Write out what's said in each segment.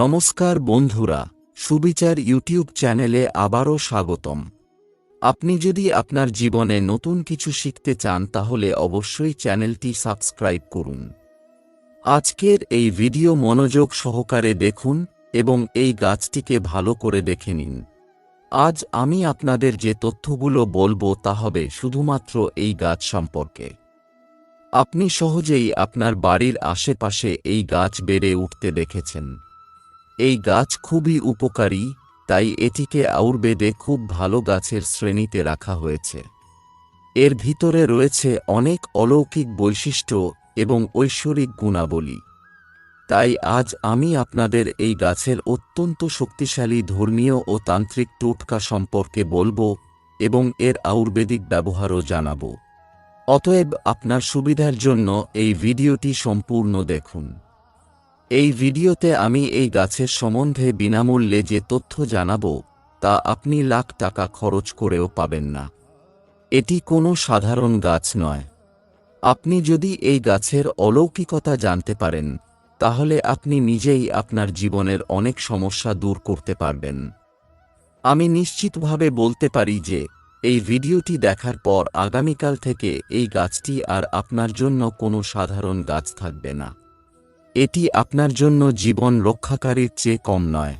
নমস্কার বন্ধুরা, সুবিচার ইউটিউব চ্যানেলে আবারও স্বাগতম। আপনি যদি আপনার জীবনে নতুন কিছু শিখতে চান, তাহলে অবশ্যই চ্যানেলটি সাবস্ক্রাইব করুন। আজকের এই ভিডিও মনোযোগ সহকারে দেখুন এবং এই গাছটিকে ভালো করে দেখে নিন। আজ আমি আপনাদের যে তথ্যগুলো বলব, তা হবে শুধুমাত্র এই গাছ সম্পর্কে। আপনি সহজেই আপনার বাড়ির আশেপাশে এই গাছ বেড়ে উঠতে দেখেছেন। এই গাছ খুবই উপকারী, তাই এটিকে আয়ুর্বেদে খুব ভালো গাছের শ্রেণীতে রাখা হয়েছে। এর ভিতরে রয়েছে অনেক অলৌকিক বৈশিষ্ট্য এবং ঐশ্বরিক গুণাবলী। তাই আজ আমি আপনাদের এই গাছের অত্যন্ত শক্তিশালী ধর্মীয় ও তান্ত্রিক টোটকা সম্পর্কে বলব এবং এর আয়ুর্বেদিক ব্যবহারও জানাব। অতএব আপনার সুবিধার জন্য এই ভিডিওটি সম্পূর্ণ দেখুন। এই ভিডিওতে আমি এই গাছের সম্বন্ধে বিনামূল্যে যে তথ্য জানাব, তা আপনি লাখ টাকা খরচ করেও পাবেন না। এটি কোনো সাধারণ গাছ নয়। আপনি যদি এই গাছের অলৌকিকতা জানতে পারেন, তাহলে আপনি নিজেই আপনার জীবনের অনেক সমস্যা দূর করতে পারবেন। আমি নিশ্চিতভাবে বলতে পারি যে, এই ভিডিওটি দেখার পর আগামীকাল থেকে এই গাছটি আর আপনার জন্য কোনো সাধারণ গাছ থাকবে না। এটি আপনার জন্য জীবন রক্ষাকারীর চেয়ে কম নয়।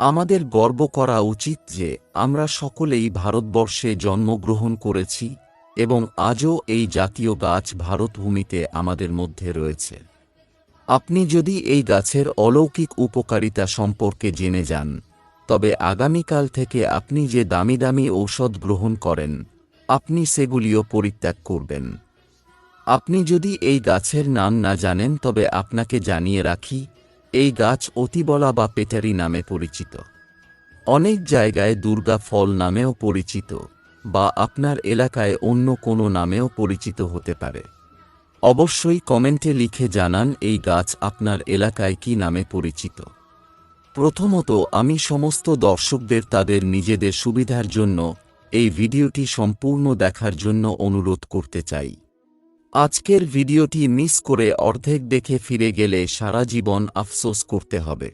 আমাদের গর্ব করা উচিত যে আমরা সকলেই ভারতবর্ষে জন্মগ্রহণ করেছি এবং আজও এই জাতীয় গাছ ভারতভূমিতে আমাদের মধ্যে রয়েছে। আপনি যদি এই গাছের অলৌকিক উপকারিতা সম্পর্কে জেনে যান, তবে আগামীকাল থেকে আপনি যে দামি দামি ঔষধ গ্রহণ করেন, আপনি সেগুলিও পরিত্যাগ করবেন। আপনি যদি এই গাছের নাম না জানেন তবে আপনাকে জানিয়ে রাখি, এই গাছ অতিবলা বা পেটারি নামে পরিচিত। অনেক জায়গায় দুর্গা ফল নামেও পরিচিত বা আপনার এলাকায় অন্য কোনো নামেও পরিচিত হতে পারে। অবশ্যই কমেন্টে লিখে জানান এই গাছ আপনার এলাকায় কি নামে পরিচিত। প্রথমত, আমি সমস্ত দর্শকদের তাদের নিজেদের সুবিধার জন্য এই ভিডিওটি সম্পূর্ণ দেখার জন্য অনুরোধ করতে চাই। আজকের ভিডিওটি মিস করে অর্ধেক দেখে ফিরে গেলে সারা জীবন আফসোস করতে হবে।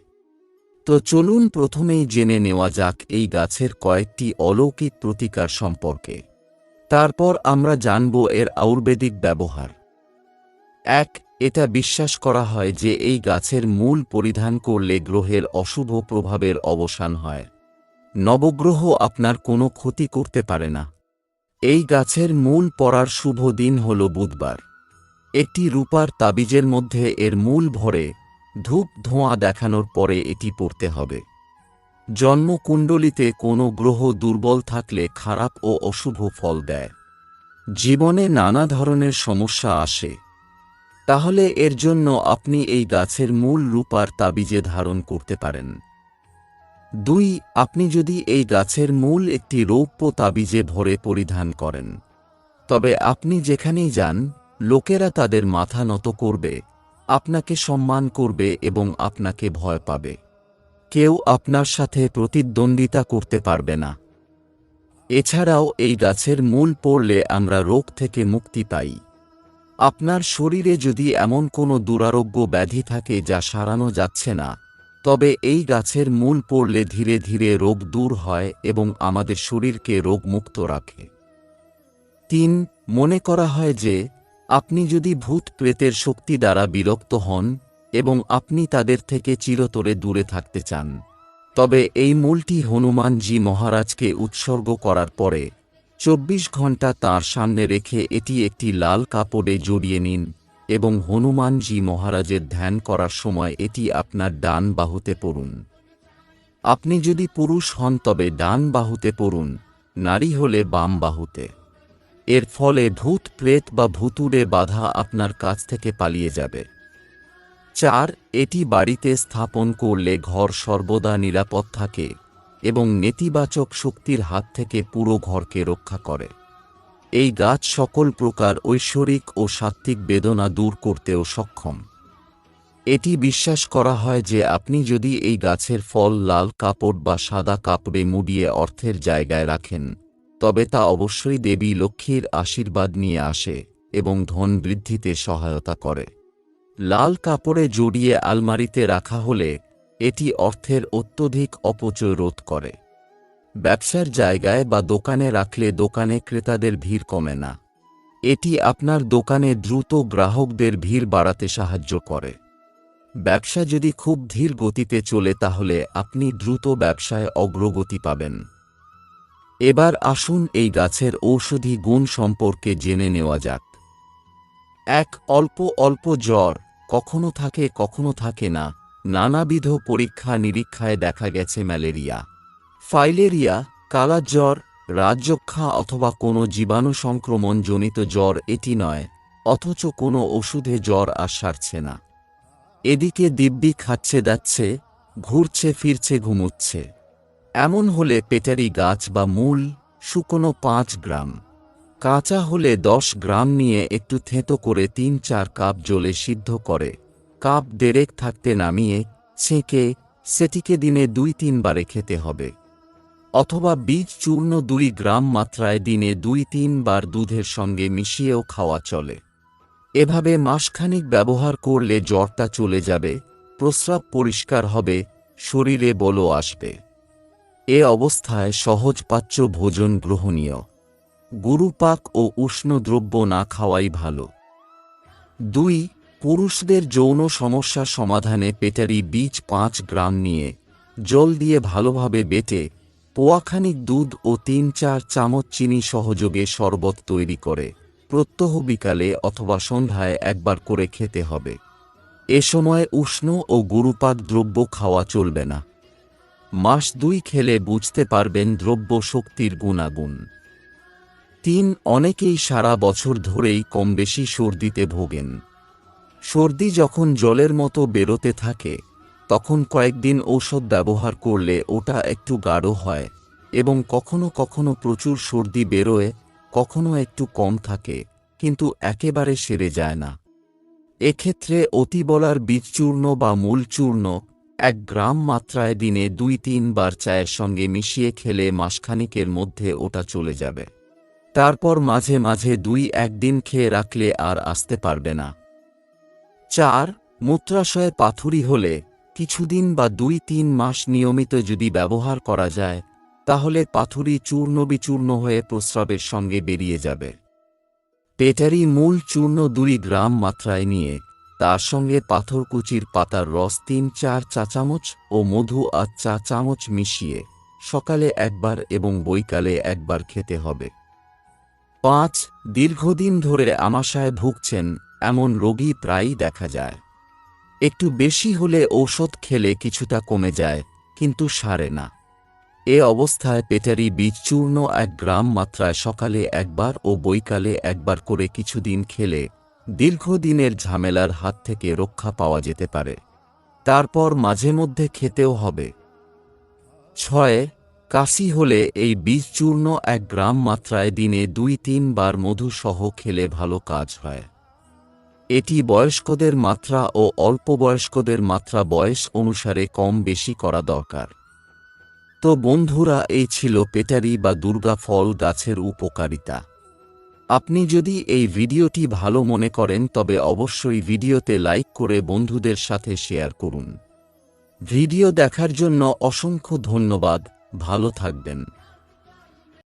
তো চলুন প্রথমেই জেনে নেওয়া যাক এই গাছের কয়েকটি অলৌকিক প্রতিকার সম্পর্কে। তারপর আমরা জানব এর আয়ুর্বেদিক ব্যবহার। এক, এটা বিশ্বাস করা হয় যে এই গাছের মূল পরিধান করলে গ্রহের অশুভ প্রভাবের অবসান হয়। নবগ্রহ আপনার কোনো ক্ষতি করতে পারে না। এই গাছের মূল পড়ার শুভ দিন হল বুধবার। একটি রূপার তাবিজের মধ্যে এর মূল ভরে ধূপ ধোঁয়া দেখানোর পরে এটি পড়তে হবে। জন্মকুণ্ডলিতে কোনো গ্রহ দুর্বল থাকলে খারাপ ও অশুভ ফল দেয়। জীবনে নানা ধরনের সমস্যা আসে। তাহলে এর জন্য আপনি এই গাছের মূল রূপার তাবিজে ধারণ করতে পারেন। দুই, আপনি যদি এই গাছের মূল একটি রৌপ্য তাবিজে ভরে পরিধান করেন। তবে আপনি যেখানেই যান, লোকেরা তাদের মাথা নত করবে, আপনাকে সম্মান করবে এবং আপনাকে ভয় পাবে। কেউ আপনার সাথে প্রতিদ্বন্দ্বিতা করতে পারবে না। এছাড়াও এই গাছের মূল পড়লে আমরা রোগ থেকে মুক্তি পাই। আপনার শরীরে যদি এমন কোনো দুরারোগ্য ব্যাধি থাকে যা সারানো যাচ্ছে না তবে এই গাছের মূল পড়লে ধীরে ধীরে রোগ দূর হয় এবং আমাদের শরীরকে রোগমুক্ত রাখে। তিন, মনে করা হয় যে, আপনি যদি ভূত প্রেতের শক্তি দ্বারা বিরক্ত হন এবং আপনি তাদের থেকে চিরতরে দূরে থাকতে চান, তবে এই মূলটি হনুমানজি মহারাজকে উৎসর্গ করার পরে চব্বিশ ঘণ্টা তার সামনে রেখে এটি একটি লাল কাপড়ে জড়িয়ে নিন। এবং হনুমানজি মহারাজের ধ্যান করার সময় এটি আপনার ডান বাহুতে পড়ুন। আপনি যদি পুরুষ হন তবে ডান বাহুতে পড়ুন, নারী হলে বাম বাহুতে। এর ফলে ভূত প্রেত বা ভুতুরে বাধা আপনার কাছ থেকে পালিয়ে যাবে। চার, এটি বাড়িতে স্থাপন করলে ঘর সর্বদা নিরাপদ থাকে এবং নেতিবাচক শক্তির হাত থেকে পুরো ঘরকে রক্ষা করে। এই গাছ সকল প্রকার ঐশ্বরিক ও সাত্ত্বিক বেদনা দূর করতেও সক্ষম। এটি বিশ্বাস করা হয় যে আপনি যদি এই গাছের ফল, লাল কাপড় বা সাদা কাপড়ে মুড়িয়ে অর্থের জায়গায় রাখেন, তবে তা অবশ্যই দেবী লক্ষ্মীর আশীর্বাদ নিয়ে আসে এবং ধন বৃদ্ধিতে সহায়তা করে। লাল কাপড়ে জড়িয়ে আলমারিতে রাখা হলে এটি অর্থের অত্যধিক অপচয় রোধ করে। ব্যবসার জায়গায় বা দোকানে রাখলে দোকানে ক্রেতাদের ভিড় কমে না। এটি আপনার দোকানে দ্রুত গ্রাহকদের ভিড় বাড়াতে সাহায্য করে। ব্যবসা যদি খুব ধীর গতিতে চলে তাহলে আপনি দ্রুত ব্যবসায় অগ্রগতি পাবেন। এবার আসুন এই গাছের ঔষধি গুণ সম্পর্কে জেনে নেওয়া যাক। এক, অল্প অল্প জ্বর। কখনো থাকে কখনো থাকে না। নানাবিধ পরীক্ষা নিরীক্ষায় দেখা গেছে ম্যালেরিয়া। ফাইলেরিয়া, কালা জ্বর রাজযক্ষা অথবা কোনো জীবাণু সংক্রমণ জনিত জ্বর এটি নয়, অথচ কোনো ওষুধে জ্বর আর সারছে না। এদিকে দিব্যি খাচ্ছে যাচ্ছে, ঘুরছে ফিরছে ঘুমুচ্ছে। এমন হলে পেটারি গাছ বা মূল, শুকনো পাঁচ গ্রাম। কাঁচা হলে দশ গ্রাম নিয়ে একটু থেঁতো করে তিন চার কাপ জলে সিদ্ধ করে। কাপ দেড়েক থাকতে নামিয়ে, ছেঁকে, সেটিকে দিনে দুই তিনবারে খেতে হবে। অথবা বীজ চূর্ণ দুই গ্রাম মাত্রায় দিনে দুই তিনবার দুধের সঙ্গে মিশিয়েও খাওয়া চলে। এভাবে মাসখানিক ব্যবহার করলে জ্বরটা চলে যাবে, প্রস্রাব পরিষ্কার হবে, শরীরে বলও আসবে। এ অবস্থায় সহজপাচ্য ভোজন গ্রহণীয়। গুরুপাক ও উষ্ণ দ্রব্য না খাওয়াই ভালো। দুই, পুরুষদের যৌন সমস্যা সমাধানে পেটারি বীজ পাঁচ গ্রাম নিয়ে, জল দিয়ে ভালোভাবে বেটে পোয়াখানিক দুধ ও তিন চার চামচ চিনি সহযোগে শরবত তৈরি করে, প্রত্যহ বিকালে অথবা সন্ধ্যায় একবার করে খেতে হবে। এ সময় উষ্ণ ও গুরুপাক দ্রব্য খাওয়া চলবে না। মাস দুই খেলে বুঝতে পারবেন দ্রব্য শক্তির গুণাগুণ। তিন, অনেকেই সারা বছর ধরেই কম বেশি সর্দিতে ভোগেন। সর্দি যখন জলের মতো বেরোতে থাকে তখন কয়েকদিন ঔষধ ব্যবহার করলে ওটা একটু গাঢ় হয় এবং কখনো কখনো প্রচুর সর্দি বেরোয়, কখনো একটু কম থাকে, কিন্তু একেবারে সেরে যায় না। এক্ষেত্রে অতি অতিবলার বীজচূর্ণ বা মূল চূর্ণ এক গ্রাম মাত্রায় দিনে দুই তিনবার চায়ের সঙ্গে মিশিয়ে খেলে মাসখানিকের মধ্যে ওটা চলে যাবে। তারপর মাঝে মাঝে দুই একদিন খেয়ে রাখলে আর আসতে পারবে না। চার, মূত্রাশয়ে পাথুরি হলে কিছুদিন বা দুই তিন মাস নিয়মিত যদি ব্যবহার করা যায়, তাহলে পাথুরি চূর্ণ বিচূর্ণ হয়ে প্রস্রাবের সঙ্গে বেরিয়ে যাবে। পেটারি মূল চূর্ণ দুই গ্রাম মাত্রায় নিয়ে, তার সঙ্গে পাথরকুচির পাতার রস তিন চার চা চামচ ও মধু আর চা চামচ মিশিয়ে, সকালে একবার এবং বৈকালে একবার খেতে হবে। পাঁচ, দীর্ঘদিন ধরে আমাশায় ভুগছেন, এমন রোগী প্রায়ই দেখা যায়। একটু বেশি হলে ঔষধ খেলে কিছুটা কমে যায়, কিন্তু সারে না। এ অবস্থায় পেটারি বীজ চূর্ণ এক গ্রাম মাত্রায় সকালে একবার ও বৈকালে একবার করে কিছুদিন খেলে দীর্ঘদিনের ঝামেলার হাত থেকে রক্ষা পাওয়া যেতে পারে। তারপর মাঝে মধ্যে খেতেও হবে। ছয়, কাশি হলে এই বীজ চূর্ণ এক গ্রাম মাত্রায় দিনে দুই তিনবার মধু সহ খেলে ভালো কাজ হয়। এটি বয়স্কদের মাত্রা ও অল্প বয়স্কদের মাত্রা বয়স অনুসারে কম বেশি করা দরকার। তো বন্ধুরা, এই ছিল পেটারি বা দুর্গা ফল গাছের উপকারিতা। আপনি যদি এই ভিডিওটি ভালো মনে করেন, তবে অবশ্যই ভিডিওতে লাইক করে বন্ধুদের সাথে শেয়ার করুন। ভিডিও দেখার জন্য অসংখ্য ধন্যবাদ, ভালো থাকবেন।